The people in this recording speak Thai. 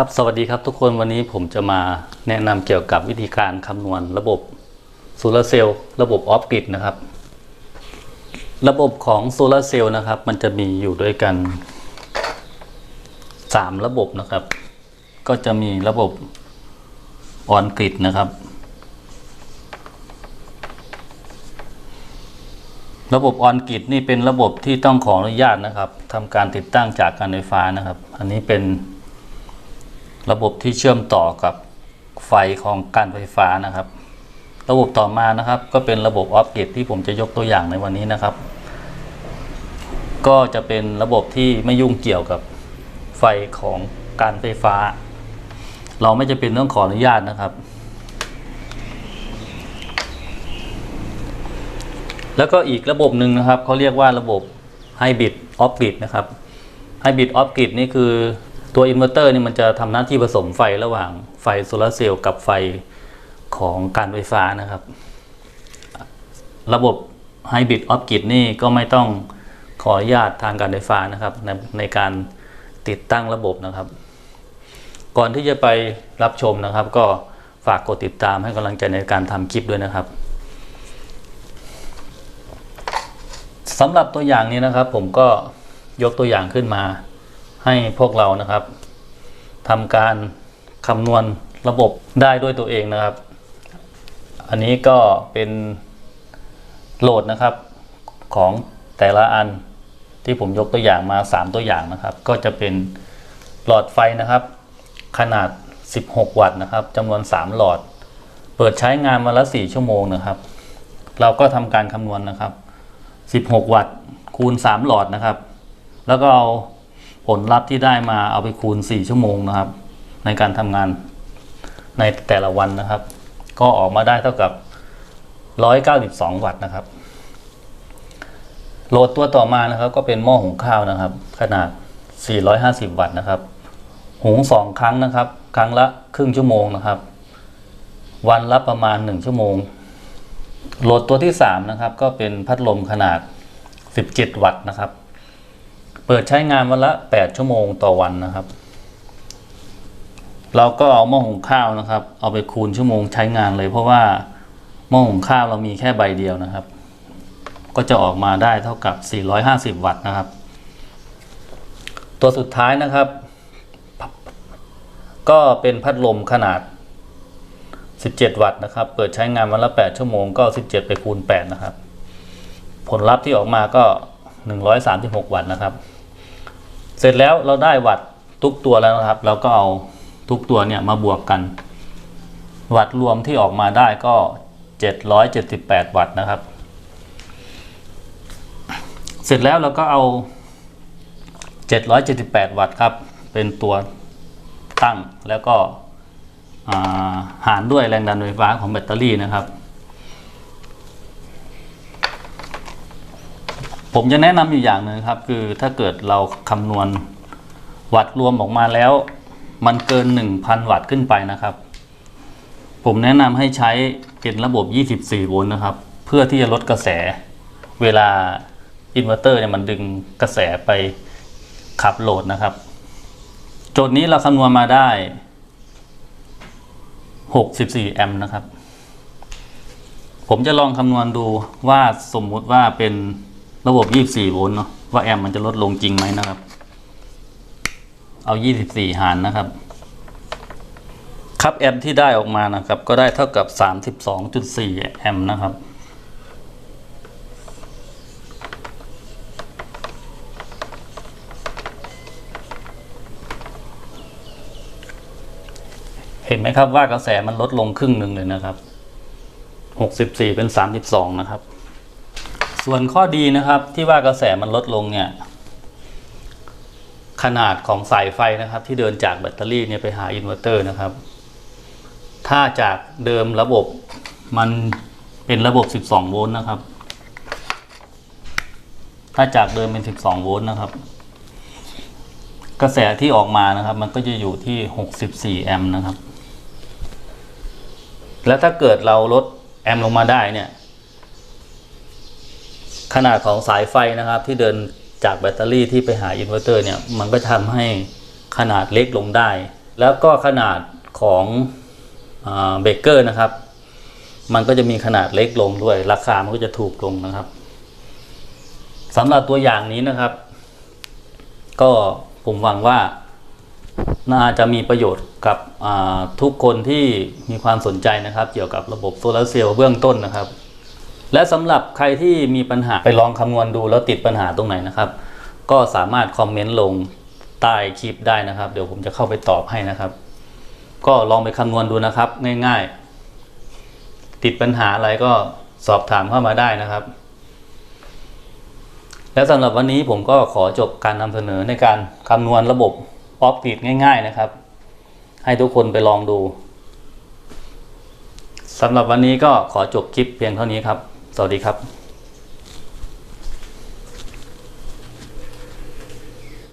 ครับสวัสดีครับทุกคนวันนี้ผมจะมาแนะนำเกี่ยวกับวิธีการคำนวณระบบโซลาร์เซลล์ระบบออฟกริดนะครับ ระบบของโซลาร์เซลล์นะครับ มันจะมีอยู่ด้วยกัน 3 ระบบนะครับ ก็จะมีระบบออนกริดนะครับ ระบบออนกริดนี่เป็นระบบที่ต้องขออนุญาตนะครับทำการติดตั้งจากการไฟฟ้านะครับ อันนี้เป็น ระบบที่เชื่อมต่อกับไฟของการไฟฟ้านะครับ ระบบต่อมานะครับก็เป็นระบบออฟกรดที่ผมจะยกตัวอย่างในวันนี้นะครับ ก็จะเป็นระบบที่ไม่ยุ่งเกี่ยวกับไฟของการไฟฟ้า เราไม่จะเป็นต้องขออนุญาตนะครับ แล้วก็อีกระบบหนึ่งนะครับเขาเรียกว่าระบบไฮบริดออฟกริดนะครับไฮบริดออฟกริดนี่คือ ตัวอินเวอร์เตอร์นี่มันจะทำหน้าที่ผสมไฟระหว่างไฟโซลาเซลล์กับไฟของการไฟฟ้านะครับ ระบบไฮบริดออฟกิดนี่ก็ไม่ต้องขออนุญาตทางการไฟฟ้านะครับในในการติดตั้งระบบนะครับ ก่อนที่จะไปรับชมนะครับ ก็ฝากกดติดตามให้กำลังใจในการทำคลิปด้วยนะครับสำหรับตัวอย่างนี้นะครับ ผมก็ยกตัวอย่างขึ้นมา ให้พวกเรานะครับทำการคำนวณระบบได้ด้วยตัวเองนะครับ อันนี้ก็เป็นโหลดนะครับของแต่ละอันที่ผมยกตัวอย่างมา 3 ตัวอย่างนะครับ ก็จะเป็นหลอดไฟนะครับ ขนาด 16 วัตต์นะครับจำนวน 3 หลอด เปิดใช้งานมาละ 4 ชั่วโมงนะครับ เราก็ทำการคำนวณนะครับ 16 วัตต์คูณ 3 หลอดนะครับ แล้วก็เอา ผลลัพธ์ที่ได้มาเอาไปคูณ 4 ชั่วโมงนะครับ ในการทำงานในแต่ละวันนะครับ ก็ออกมาได้เท่ากับ 192 วัตต์นะครับ โหลดตัวต่อมานะครับก็เป็นหม้อหุงข้าวนะครับ ขนาด 450 วัตต์นะครับ หุง 2 ครั้งนะครับ ครั้งละครึ่งชั่วโมงนะครับ วันละประมาณ 1 ชั่วโมง โหลดตัวที่ 3 นะครับ ก็เป็นพัดลมขนาด 17 วัตต์นะครับ เปิดใช้งานวันละ 8 ชั่วโมงต่อวันนะครับ เราก็เอาหม้อหุงข้าวนะครับ เอาไปคูณชั่วโมงใช้งานเลย เพราะว่าหม้อหุงข้าวเรามีแค่ใบเดียวนะครับ ก็จะออกมาได้เท่ากับ 450 วัตต์นะครับ ตัวสุดท้ายนะครับ ก็เป็นพัดลมขนาด 17 วัตต์นะครับ เปิดใช้งานวันละ 8 ชั่วโมงก็ 17 ไปคูณ 8 นะครับ ผลลัพธ์ที่ออกมาก็ 136 วัตต์นะครับ เสร็จแล้วเราได้วัตต์ทุกตัวแล้วนะครับ เราก็เอาทุกตัวเนี่ยมาบวกกัน วัตต์รวมที่ออกมาได้ก็ 778 วัตต์นะครับ เสร็จแล้วเราก็เอา 778 วัตต์ครับ เป็นตัวตั้งแล้วก็าหารด้วยแรงดันไฟฟ้าของแบตเตอรี่นะครับ ผมจะแนะนำอยู่อย่างหนึ่งครับ คือถ้าเกิดเราคำนวณวัตต์รวมออกมาแล้ว มันเกิน 1,000 วัตต์ขึ้นไปนะครับ ผมแนะนำให้ใช้เป็นระบบ 24 โวลต์นะครับ เพื่อที่จะลดกระแส เวลาอินเวอร์เตอร์เนี่ยมันดึงกระแสไปขับโหลดนะครับ โจทย์นี้เราคำนวณมาได้ 64 แอมป์นะครับ ผมจะลองคำนวณดูว่าสมมุติว่าเป็น ระบบ 24 โวลต์เนาะว่าแอมมันจะลดลงจริงไหมนะครับ เอา 24 หารนะครับ ครับแอมที่ได้ออกมานะครับ ก็ได้เท่ากับ 32.4 แอมนะครับเห็นไหมครับว่ากระแสมันลดลงครึ่งหนึ่งเลยนะครับ 64 เป็น 32 นะครับ ส่วนข้อดีนะครับที่ว่ากระแสมันลดลงเนี่ยขนาดของสายไฟนะครับ ที่เดินจากแบตเตอรี่เนี่ยไปหาอินเวอร์เตอร์นะครับ ถ้าจากเดิมระบบมันเป็นระบบ 12 โวลต์นะครับ ถ้าจากเดิมเป็น 12 โวลต์นะครับ กระแสที่ออกมานะครับ มันก็จะอยู่ที่ 64 แอมป์นะครับ แล้วถ้าเกิดเราลดแอมป์ลงมาได้เนี่ย ขนาดของสายไฟนะครับที่เดินจากแบตเตอรี่ที่ไปหาอินเวอร์เตอร์เนี่ยมันก็ทำให้ขนาดเล็กลงได้ แล้วก็ขนาดของเบเกอร์นะครับ มันก็จะมีขนาดเล็กลงด้วย ราคามันก็จะถูกลงนะครับสำหรับตัวอย่างนี้นะครับ ก็ผมหวังว่าน่าจะมีประโยชน์กับทุกคนที่มีความสนใจนะครับ เกี่ยวกับระบบโซลาร์เซลล์เบื้องต้นนะครับ และสำหรับใครที่มีปัญหาไปลองคำนวณดูแล้วติดปัญหาตรงไหนนะครับ ก็สามารถคอมเมนต์ลงใต้คลิปได้นะครับ เดี๋ยวผมจะเข้าไปตอบให้นะครับ ก็ลองไปคำนวณดูนะครับ ง่าย ๆ ติดปัญหาอะไรก็สอบถามเข้ามาได้นะครับ และสำหรับวันนี้ผมก็ขอจบการนำเสนอในการคำนวณระบบออฟติดง่าย ๆนะครับ ให้ทุกคนไปลองดูสำหรับวันนี้ก็ขอจบคลิปเพียงเท่านี้ครับ สวัสดีครับ